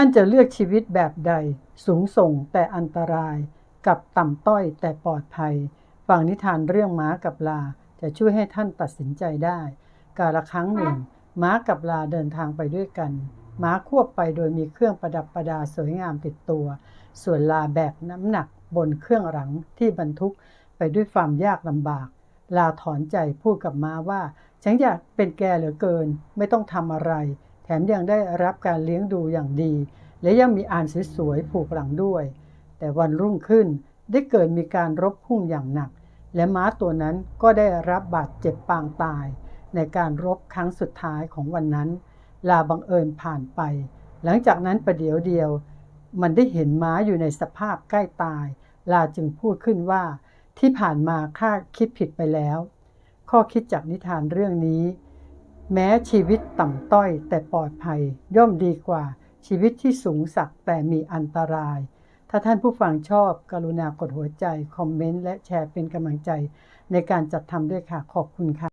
่านจะเลือกชีวิตแบบใด สูงส่งแต่อันตราย กับต่ำต้อยแต่ปลอดภัย ฟังนิทานเรื่องม้ากับลาจะช่วยให้ท่านตัดสินใจได้ กาละครั้งหนึ่ง ม้ากับลาเดินทางไปด้วยกัน ม้าควบไปโดยมีเครื่องประดับประดาสวยงามติดตัว ส่วนลาแบกน้ำหนักบนเครื่องหลังที่บรรทุกไปด้วยความยากลำบาก ลาถอนใจพูดกับม้าว่า ฉันอยากเป็นแกเหลือเกิน ไม่ต้องทำอะไร มยังได้รับการเลี้ยงดูอย่างดี และยังมีอ่านสวยๆผูกหลังด้วย แต่วันรุ่งขึ้นได้เกิดมีการรบพุ่งอย่างหนัก และม้าตัวนั้นก็ได้รับบาดเจ็บปางตาย ในการรบครั้งสุดท้ายของวันนั้น ลาบังเอิญผ่านไป หลังจากนั้นประเดี๋ยวเดียว มันได้เห็นม้าอยู่ในสภาพใกล้ตาย ลาจึงพูดขึ้นว่า ที่ผ่านมาข้าคิดผิดไปแล้ว ข้อคิดจากนิทานเรื่องนี้ แม้ชีวิตต่ำต้อยแต่ปลอดภัย ย่อมดีกว่าชีวิตที่สูงสักแต่มีอันตราย ถ้าท่านผู้ฟังชอบกรุณากดหัวใจ คอมเมนต์ และแชร์เป็นกำลังใจในการจัดทำด้วยค่ะ ขอบคุณค่ะ